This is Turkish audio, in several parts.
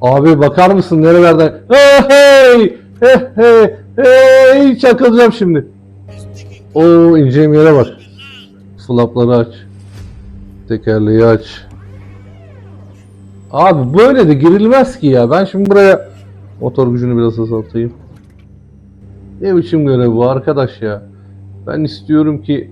Abi bakar mısın nerelerden? Hey hey hey hey çakılacağım şimdi. Oo ineceğim yere bak. Flapları aç. Tekerleği aç. Abi böyle de girilmez ki ya. Ben şimdi buraya motor gücünü biraz azaltayım. Ne biçim görev bu arkadaş ya. Ben istiyorum ki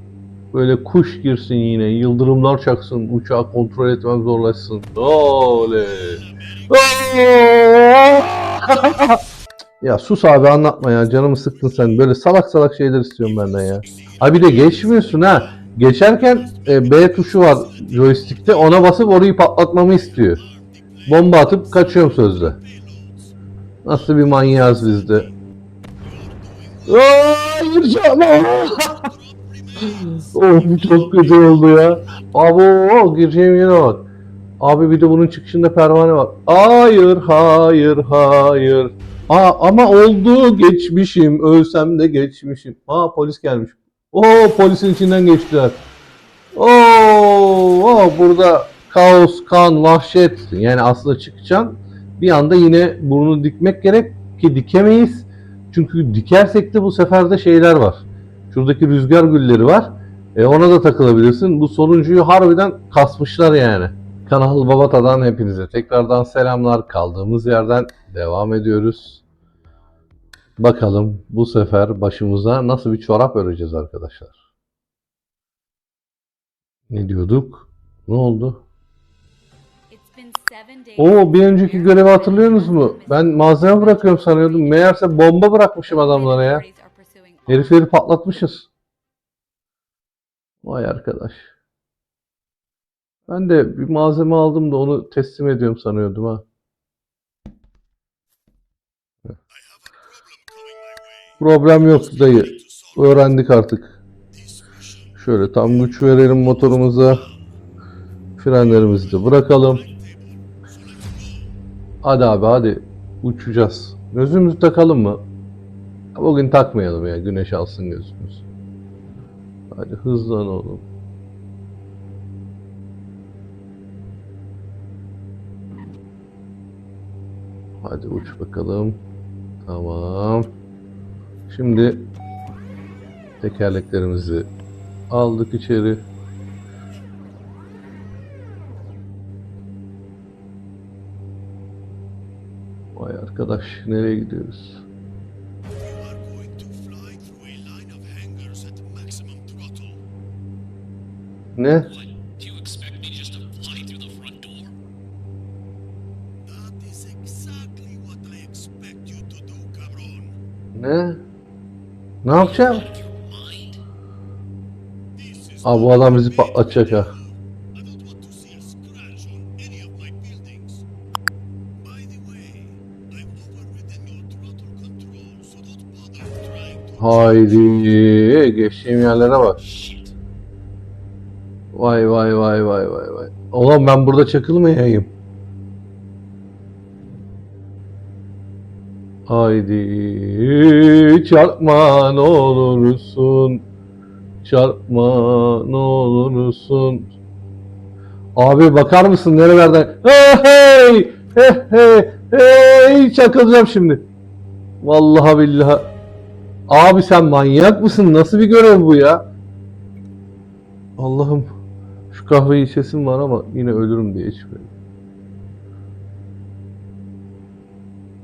böyle kuş girsin yine. Yıldırımlar çaksın. Uçağı kontrol etmem zorlaşsın. Oley. ya sus abi anlatma ya. Canımı sıktın sen. Böyle salak salak şeyler istiyorum benden ya. Abi bir de geçmiyorsun ha. Geçerken e, B tuşu var joystick'te. Ona basıp orayı patlatmamı istiyor. Bomba atıp kaçıyorum sözde. Nasıl bir manyağız biz de. Hayır canım. oh bu çok kötü oldu ya. Abi o gireceğim yere bak. Abi bir de bunun çıkışında pervane var. Hayır, hayır, hayır. Aa, ama oldu geçmişim. Ölsem de geçmişim. Aa polis gelmiş. Oo polisin içinden geçtiler. Oo, oo burada kaos, kan, vahşet. Yani aslında çıkacaksın. Bir anda yine burnu dikmek gerek ki dikemeyiz. Çünkü dikersek de bu sefer de şeyler var. Şuradaki rüzgar gülleri var. E ona da takılabilirsin. Bu sonuncuyu harbiden kasmışlar yani. Kanal Babata'dan hepinize tekrardan selamlar. Kaldığımız yerden devam ediyoruz. Bakalım bu sefer başımıza nasıl bir çorap öreceğiz arkadaşlar. Ne diyorduk? Ne oldu? Oo bir önceki görevi hatırlıyorsunuz mu? Ben malzeme bırakıyorum sanıyordum. Meğerse bomba bırakmışım adamlara ya. Herifleri patlatmışız. Vay arkadaş. Ben de bir malzeme aldım da onu teslim ediyorum sanıyordum ha. Problem yok dayı. Öğrendik artık. Şöyle tam güç verelim motorumuza. Frenlerimizi de bırakalım. Hadi abi hadi. Uçacağız. Gözümüzü takalım mı? Bugün takmayalım ya. Güneş alsın gözümüz. Hadi hızlan oğlum. Hadi uç bakalım. Tamam. Şimdi tekerleklerimizi aldık içeri. Vay arkadaş nereye gidiyoruz? You overridden your throttle control, so don't bother trying to Haydi geçtiğim yerlere bak. Vay vay vay vay vay vay. Oğlum ben burada çakılmayayım. Haydi çarpma ne olursun. Çarpma ne olursun. Abi bakar mısın nerelerden? Hey hey hey hey çakılacağım şimdi. Vallahi billahi. Abi sen manyak mısın? Nasıl bir görev bu ya? Allah'ım şu kahveyi içesim var ama yine ölürüm diye içmiyorum.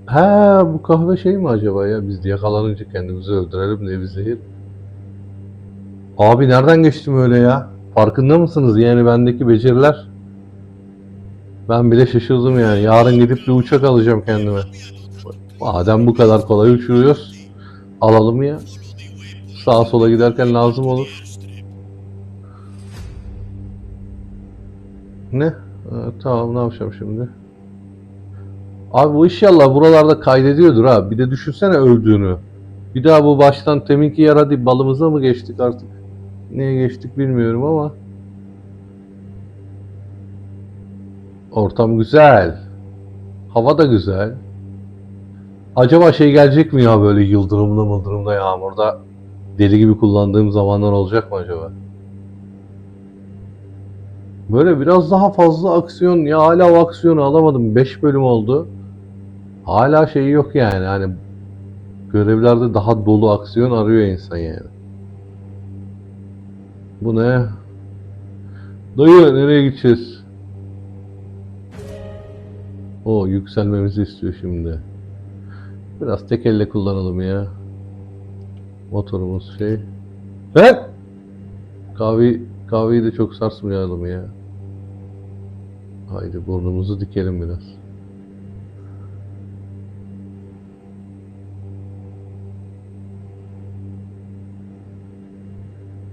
Ha bu kahve şey mi acaba ya? Biz yakalanınca kendimizi öldürelim diye bir zehir. Abi nereden geçtim öyle ya? Farkında mısınız yani bendeki beceriler? Ben bile şaşırdım yani. Yarın gidip bir uçak alacağım kendime. Madem bu kadar kolay uçuruyoruz, alalım ya. Sağa sola giderken lazım olur. Ne? Ha, tamam ne yapacağım şimdi? Abi bu inşallah buralarda kaydediyordur ha. Bir de düşünsene öldüğünü. Bir daha bu baştan teminki yer hadi balımıza mı geçtik artık? Neye geçtik bilmiyorum ama. Ortam güzel. Hava da güzel. Acaba şey gelecek mi ya böyle yıldırımlı mıldırımlı yağmurda deli gibi kullandığım zamanlar olacak mı acaba? Böyle biraz daha fazla aksiyon ya hala o aksiyonu alamadım. 5 bölüm oldu. Hala şeyi yok yani hani görevlerde daha dolu aksiyon arıyor insan yani. Bu ne? Dayı nereye gideceğiz? O yükselmemizi istiyor şimdi. Biraz tek elle kullanalım ya. Motorumuz şey. He? Kahve, kahveyi de çok sarsmayalım ya. Haydi burnumuzu dikelim biraz.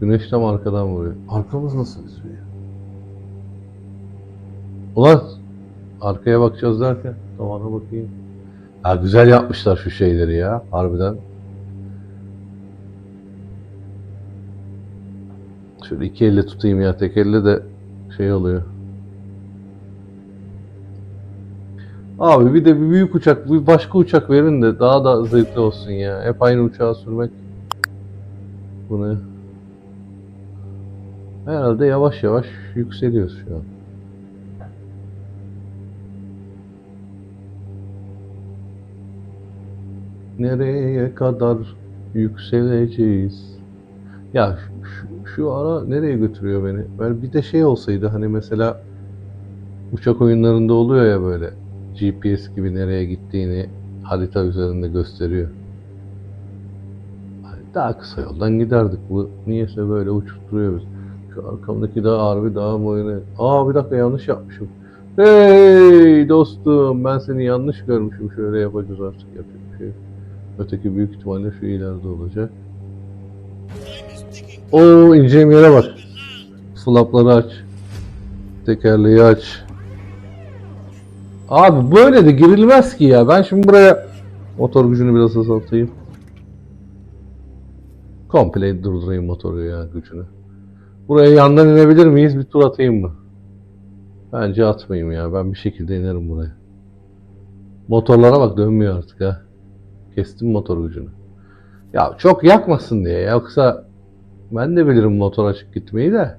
Güneş tam arkadan vuruyor. Arkamız nasıl izliyor? Ulan arkaya bakacağız derken tavana bakayım. Ha güzel yapmışlar şu şeyleri ya harbiden. Şöyle iki elle tutayım ya tek elle de şey oluyor. Abi bir de bir büyük uçak, bir başka uçak verin de daha da zevkli olsun ya. Hep aynı uçağı sürmek. Bu ne? Herhalde yavaş yavaş yükseliyoruz şu an. Nereye kadar yükseleceğiz? Ya şu, ara nereye götürüyor beni? Ben bir de şey olsaydı hani mesela uçak oyunlarında oluyor ya böyle GPS gibi nereye gittiğini harita üzerinde gösteriyor. Hani Daha kısa yoldan giderdik. Bu niyeyse böyle uçup duruyor biz. Arkamdaki dağ harbi dağ mı öyle? Aa bir dakika yanlış yapmışım. Hey dostum ben seni yanlış görmüşüm. Şöyle yapacağız artık yapacak bir şey. Öteki büyük ihtimalle şu ileride olacak. Oo ineceğim yere bak. Flapları aç. Tekerleği aç. Abi böyle de girilmez ki ya. Ben şimdi buraya motor gücünü biraz azaltayım. Komple durdurayım motoru ya gücünü. Buraya yandan inebilir miyiz? Bir tur atayım mı? Bence atmayayım ya. Ben bir şekilde inerim buraya. Motorlara bak dönmüyor artık ha. Kestim motor gücünü. Ya çok yakmasın diye. Yoksa ben de bilirim motor açık gitmeyi de.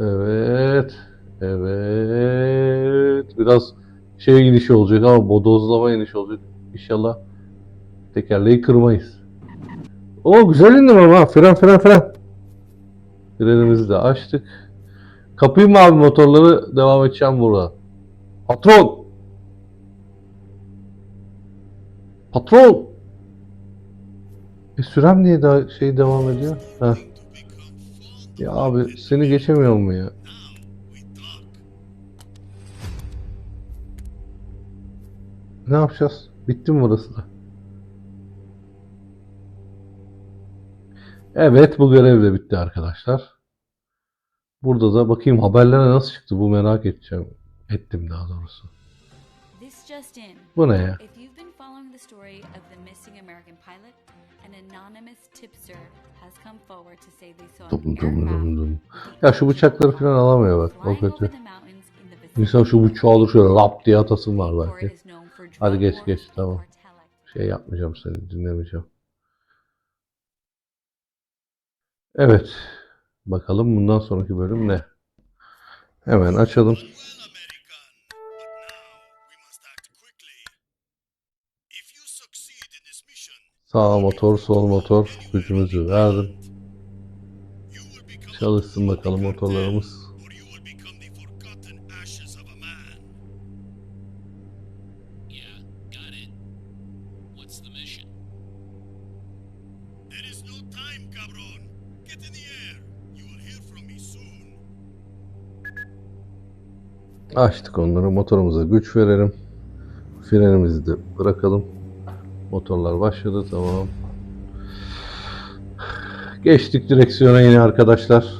Evet. Evet. Biraz şey inişi olacak ama bodozlama inişi olacak. İnşallah tekerleği kırmayız. O güzel indim ama. Fren fren fren. Frenimizi de açtık. Kapayım mı abi motorları? Devam edeceğim burada. Patron! Patron! E sürem niye daha şey devam ediyor? Heh. Ya abi seni geçemiyor mu ya? Ne yapacağız? Bitti mi burası da? Evet bu görev de bitti arkadaşlar. Burada da bakayım haberlere nasıl çıktı bu merak edeceğim. Ettim daha doğrusu. Bu ne ya? Dum dum dum dum. Ya şu bıçakları falan alamıyor bak. O kötü. İnsan şu bıçağı alır şöyle lap diye atasın var belki. Hadi geç, geç, tamam. Şey yapmayacağım seni dinlemeyeceğim. Evet. Bakalım bundan sonraki bölüm ne? Hemen açalım. Sağ motor, sol motor gücümüzü verdim. Çalışsın bakalım motorlarımız. Açtık onları. Motorumuza güç verelim. Frenimizi de bırakalım. Motorlar başladı. Tamam. Geçtik direksiyona yine arkadaşlar.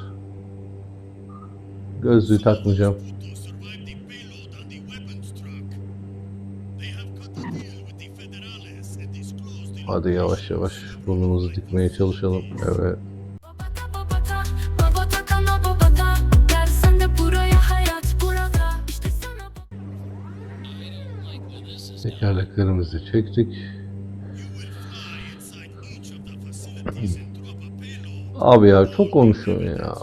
Gözlüğü takmayacağım. Hadi yavaş yavaş burnumuzu dikmeye çalışalım. Evet. A payload. Abi ya çok konuşuyor ya.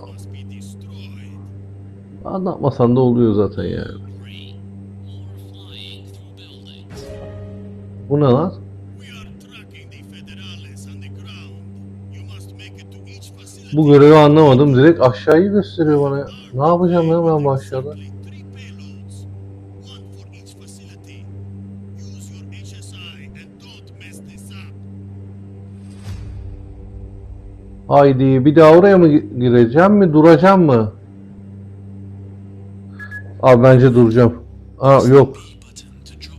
Anlatmasan da oluyor zaten yani. Bu ne lan? Bu görevi anlamadım. Direkt aşağıyı gösteriyor bana. Ne yapacağım ya ben bu aşağıda? Haydi bir daha oraya mı gi- gireceğim mi duracağım mı? Abi bence duracağım. Aa yok.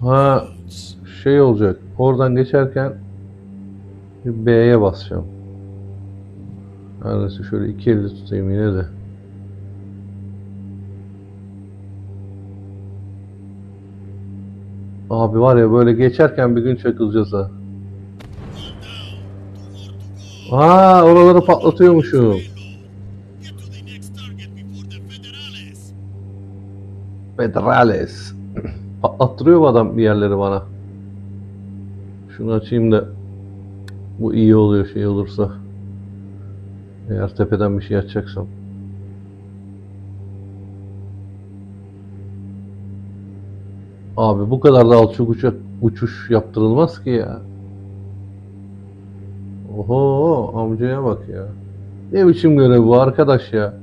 Ha şey olacak. Oradan geçerken B'ye basacağım. Her neyse şöyle iki elde tutayım yine de. Abi var ya böyle geçerken bir gün çakılacağız ha. Aa oraları patlatıyormuşum. Federales. Patlattırıyor bu adam bir yerleri bana. Şunu açayım da bu iyi oluyor şey olursa. Eğer tepeden bir şey açacaksam. Abi bu kadar da alçak uçak uçuş yaptırılmaz ki ya. Oho amcaya bak ya. Ne biçim görev bu arkadaş ya.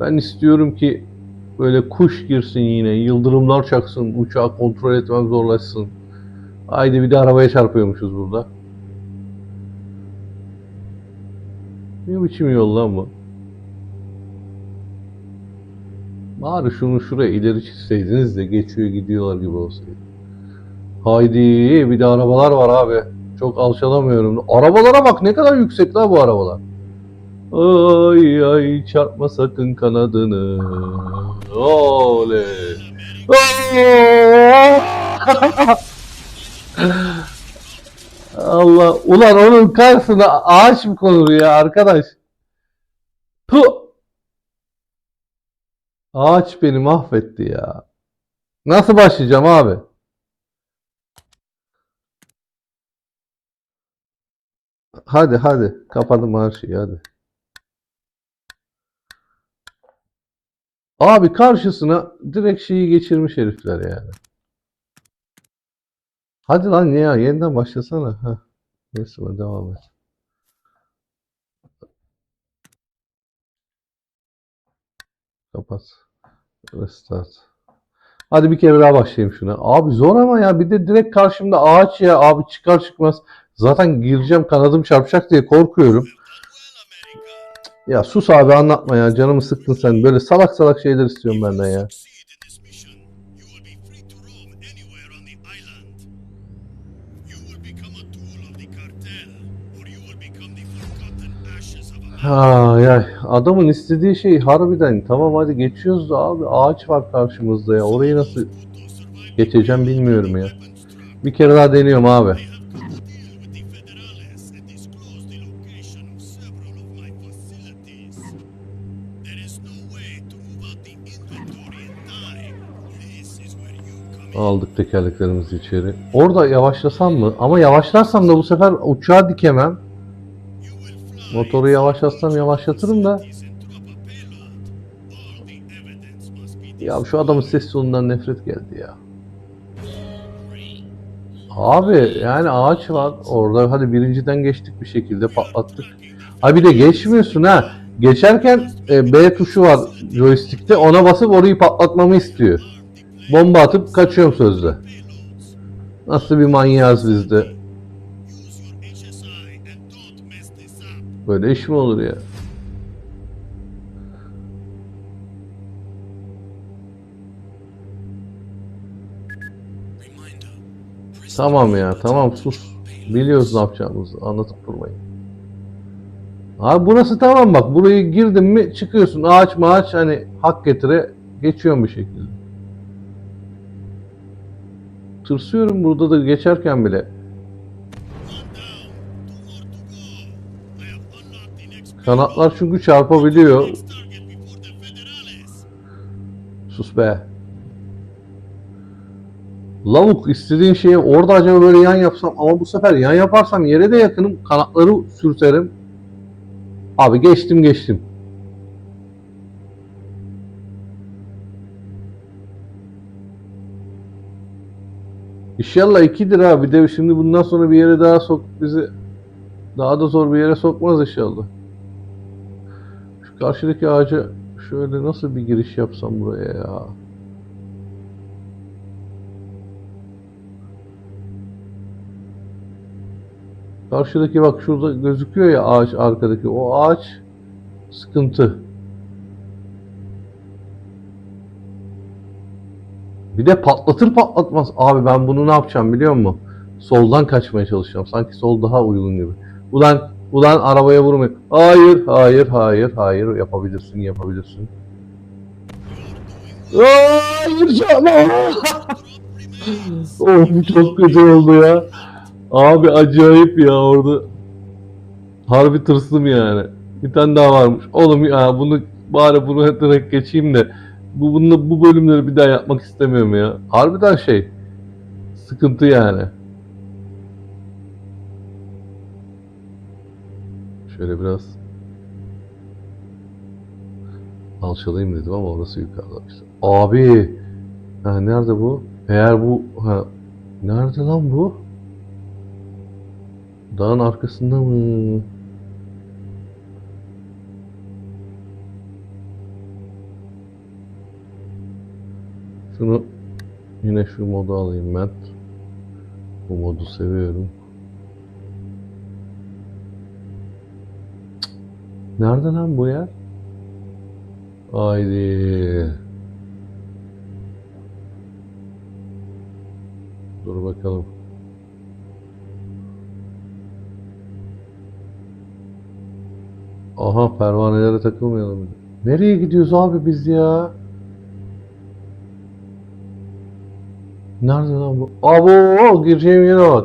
Ben istiyorum ki böyle kuş girsin yine, yıldırımlar çaksın, uçağı kontrol etmem zorlaşsın. Haydi bir de arabaya çarpıyormuşuz burada. Ne biçim yol lan bu? Bari şunu şuraya ileri çizseydiniz de geçiyor gidiyorlar gibi olsaydı. Haydi bir de arabalar var abi. Çok alçalamıyorum. Arabalara bak ne kadar yüksek la bu arabalar. Ay ay çarpma sakın kanadını. Oley. Allah ulan onun karşısına ağaç mı konur ya arkadaş? Puh! Ağaç beni mahvetti ya. Nasıl başlayacağım abi? Hadi hadi kapadım her şeyi hadi. Abi karşısına direkt şeyi geçirmiş herifler yani. Hadi lan ya yeniden başlasana. Heh. Neyse devam et. Kapat. Restart. Hadi bir kere daha başlayayım şuna. Abi zor ama ya bir de direkt karşımda ağaç ya abi çıkar çıkmaz. Zaten gireceğim kanadım çarpacak diye korkuyorum. Ya sus abi anlatma ya canımı sıktın sen. Böyle salak salak şeyler istiyorum benden ya. Ay ay adamın istediği şey harbiden tamam hadi geçiyoruz da abi ağaç var karşımızda ya. Orayı nasıl geçeceğim bilmiyorum ya. Bir kere daha deniyorum abi. Aldık tekerleklerimizi içeri. Orada yavaşlasam mı? Ama yavaşlarsam da bu sefer uçağı dikemem. Motoru yavaşlatsam yavaşlatırım da. Ya şu adamın ses tonundan nefret geldi ya. Abi yani ağaç var orada hadi birinciden geçtik bir şekilde patlattık. Ha bir de geçmiyorsun ha. Geçerken e, B tuşu var joystick'te ona basıp orayı patlatmamı istiyor. Bomba atıp kaçıyorum sözde. Nasıl bir manyağız biz de. Use your HSI and don't mess this up. Böyle iş mi olur ya? Tamam ya tamam sus. Biliyoruz ne yapacağımızı anlatıp durmayın. Abi burası tamam bak burayı girdin mi çıkıyorsun ağaç maaç hani hak getire geçiyorsun bir şekilde. Tırsıyorum burada da geçerken bile. Kanatlar çünkü çarpabiliyor. Sus be. Lavuk istediğin şeyi orada acaba böyle yan yapsam ama bu sefer yan yaparsam yere de yakınım kanatları sürterim. Abi geçtim geçtim. İnşallah ikidir ha. Bir de şimdi bundan sonra bir yere daha sok bizi daha da zor bir yere sokmaz inşallah. Şu karşıdaki ağaca şöyle nasıl bir giriş yapsam buraya ya. Karşıdaki bak şurada gözüküyor ya ağaç arkadaki. O ağaç sıkıntı. Bir de patlatır patlatmaz. Abi ben bunu ne yapacağım biliyor musun? Soldan kaçmaya çalışacağım. Sanki sol daha uygun gibi. Ulan ulan arabaya vurmayın. Hayır, hayır, hayır, hayır. Yapabilirsin, yapabilirsin. Hayır canım. of çok kötü oldu ya. Abi acayip ya orada. Harbi tırsım yani. Bir tane daha varmış. Oğlum ya bunu bari bunu direkt geçeyim de bu bunu, bu bölümleri bir daha yapmak istemiyorum ya. Harbiden şey sıkıntı yani. Şöyle biraz alçalayayım dedim ama orası yukarıda işte. Abi ha, nerede bu? Eğer bu ha, nerede lan bu? Dağın arkasında mı? Yine şu modu alayım ben. Bu modu seviyorum. Nerede lan bu yer? Haydi. Dur bakalım. Aha pervanelere takılmayalım. Nereye gidiyoruz abi biz ya? Nerede lan bu? Abo gireceğim yere bak.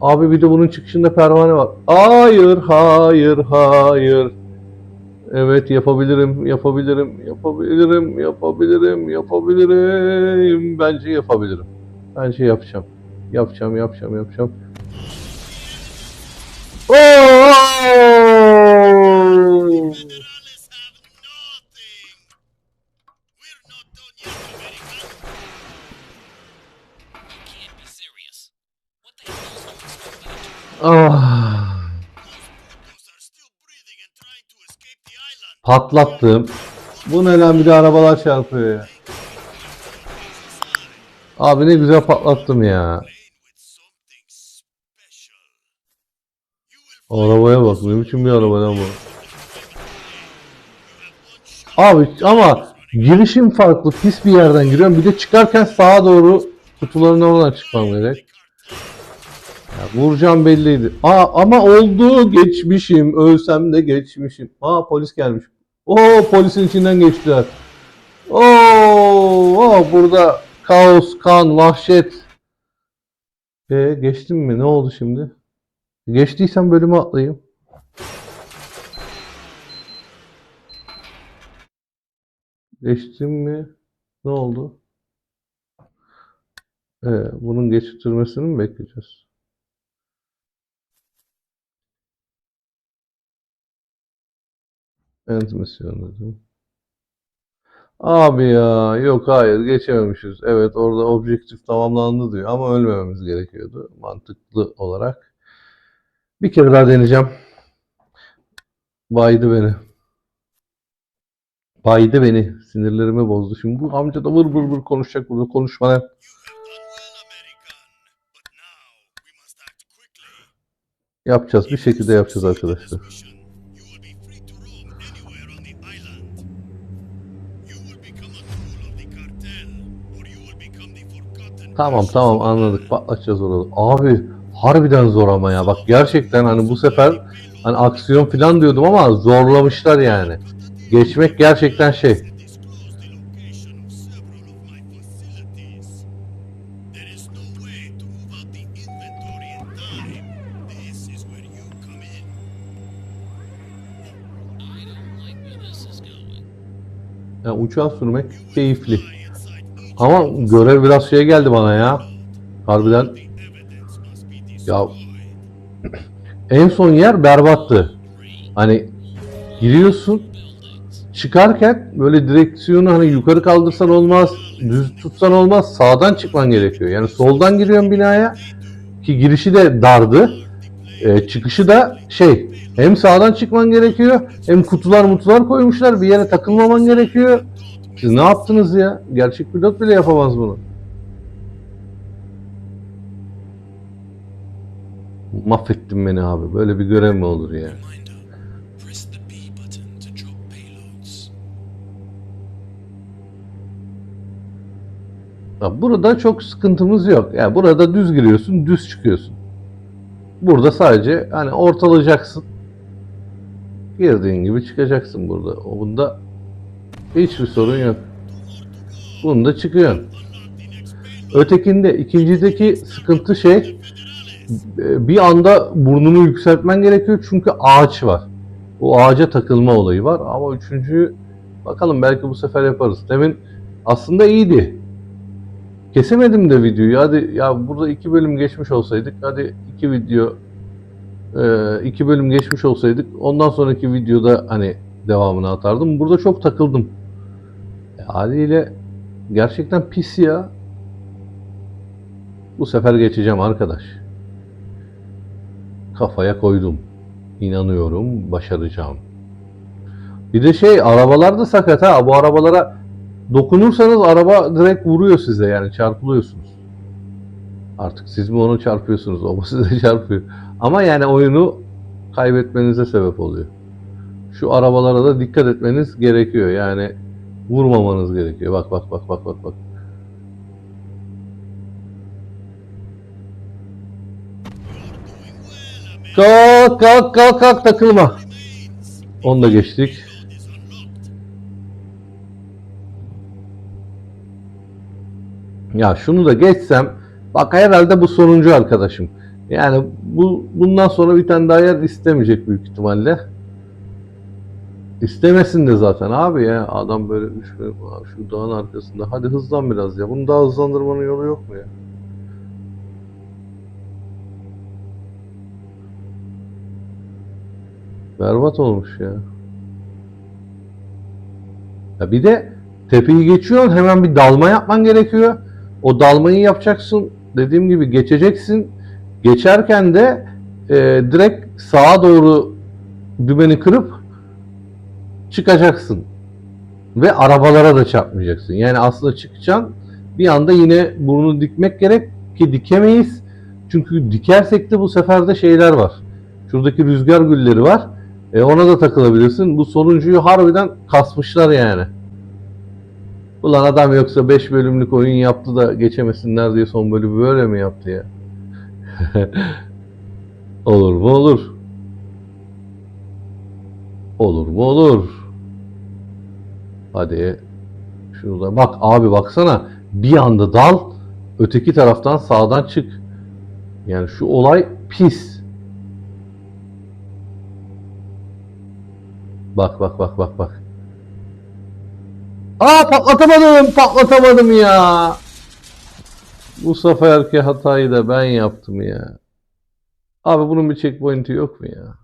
Abi bir de bunun çıkışında pervane var. Hayır, hayır, hayır. Evet yapabilirim, yapabilirim, yapabilirim, yapabilirim, yapabilirim. Bence yapabilirim. Bence yapacağım. Yapacağım, yapacağım, yapacağım. Oo! İsland. patlattım. Bu ne lan bir de arabalar çarpıyor ya. Abi ne güzel patlattım ya. Arabaya bak ne biçim bir araba lan bu. Abi ama girişim farklı pis bir yerden giriyorum. Bir de çıkarken sağa doğru kutuların oradan çıkmam gerek. Vuracağım belliydi. Aa ama oldu geçmişim. Ölsem de geçmişim. Aa polis gelmiş. Oo polisin içinden geçtiler. Oo, oo burada kaos, kan, vahşet. E geçtim mi? Ne oldu şimdi? Geçtiysem bölümü atlayayım. Geçtim mi? Ne oldu? Ee, bunun geçirtmesini mi bekleyeceğiz? Dedim. Abi ya yok hayır geçememişiz. Evet orada objektif tamamlandı diyor ama ölmememiz gerekiyordu mantıklı olarak. Bir kere daha deneyeceğim. Baydı beni. Baydı beni. Sinirlerimi bozdu. Şimdi bu amca da vır vır vır konuşacak burada konuşma lan. You have done well, American. But now we must act quickly. Yapacağız. Bir şekilde yapacağız arkadaşlar. Tamam tamam anladık. Patlatacağız orada. Abi harbiden zor ama ya. Bak gerçekten hani bu sefer hani aksiyon falan diyordum ama zorlamışlar yani. Geçmek gerçekten şey. Yani uçağı sürmek keyifli. Ama görev biraz şey geldi bana ya. Harbiden ya en son yer berbattı. Hani giriyorsun çıkarken böyle direksiyonu hani yukarı kaldırsan olmaz, düz tutsan olmaz, sağdan çıkman gerekiyor. Yani soldan giriyorsun binaya ki girişi de dardı. Ee, çıkışı da şey hem sağdan çıkman gerekiyor hem kutular mutular koymuşlar bir yere takılmaman gerekiyor. Siz ne yaptınız ya? Gerçek pilot bile yapamaz bunu. Mahvettin beni abi. Böyle bir görev mi olur ya? Burada çok sıkıntımız yok. Yani burada düz giriyorsun, düz çıkıyorsun. Burada sadece hani ortalayacaksın. Girdiğin gibi çıkacaksın burada. O bunda hiçbir sorun yok. Bunda çıkıyorsun. Ötekinde, ikincideki sıkıntı şey e, bir anda burnunu yükseltmen gerekiyor çünkü ağaç var. O ağaca takılma olayı var ama üçüncüyü bakalım belki bu sefer yaparız. Demin aslında iyiydi. Kesemedim de videoyu. Hadi ya burada iki bölüm geçmiş olsaydık. Hadi iki video e, iki bölüm geçmiş olsaydık. Ondan sonraki videoda hani devamını atardım. Burada çok takıldım. E, haliyle gerçekten pis ya. Bu sefer geçeceğim arkadaş. Kafaya koydum. İnanıyorum başaracağım. Bir de şey arabalar da sakat ha. Bu arabalara dokunursanız araba direkt vuruyor size yani çarpılıyorsunuz. Artık siz mi onu çarpıyorsunuz, o mu size çarpıyor. Ama yani oyunu kaybetmenize sebep oluyor. Şu arabalara da dikkat etmeniz gerekiyor. Yani vurmamanız gerekiyor. Bak bak bak bak bak bak. Kalk kalk kalk kalk takılma. Onu da geçtik. Ya şunu da geçsem bak herhalde bu sonuncu arkadaşım. Yani bu bundan sonra bir tane daha yer istemeyecek büyük ihtimalle. İstemesin de zaten abi ya. Adam böyle Aa, şu dağın arkasında. Hadi hızlan biraz ya. Bunu daha hızlandırmanın yolu yok mu ya? Berbat olmuş ya. Ya bir de tepeyi geçiyorsun hemen bir dalma yapman gerekiyor. O dalmayı yapacaksın. Dediğim gibi geçeceksin. Geçerken de e, direkt sağa doğru dümeni kırıp çıkacaksın. Ve arabalara da çarpmayacaksın. Yani aslında çıkacaksın bir anda yine burnu dikmek gerek ki dikemeyiz. Çünkü dikersek de bu sefer de şeyler var. Şuradaki rüzgar gülleri var. E ona da takılabilirsin. Bu sonuncuyu harbiden kasmışlar yani. Ulan adam yoksa 5 bölümlük oyun yaptı da geçemesinler diye son bölümü böyle mi yaptı ya? olur mu olur. Olur mu olur. Hadi. Şurada bak abi baksana. Bir anda dal. Öteki taraftan sağdan çık. Yani şu olay pis. Bak bak bak bak bak. Aa patlatamadım, patlatamadım ya. Bu seferki hatayı da ben yaptım ya. Abi bunun bir checkpoint'i yok mu ya?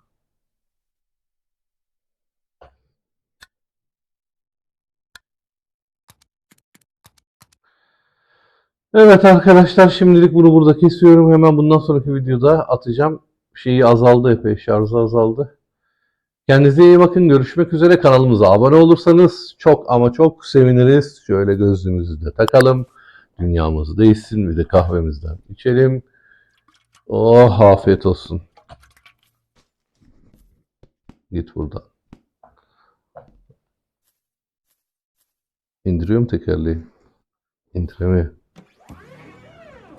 Evet arkadaşlar şimdilik bunu burada kesiyorum. Hemen bundan sonraki videoda atacağım. Şeyi azaldı epey, şarjı azaldı. Kendinize iyi bakın. Görüşmek üzere. Kanalımıza abone olursanız çok ama çok seviniriz. Şöyle gözlüğümüzü de takalım. Dünyamız değişsin. Bir de kahvemizden içelim. Oh afiyet olsun. Git buradan. İndiriyorum tekerleği. İndiremiyor.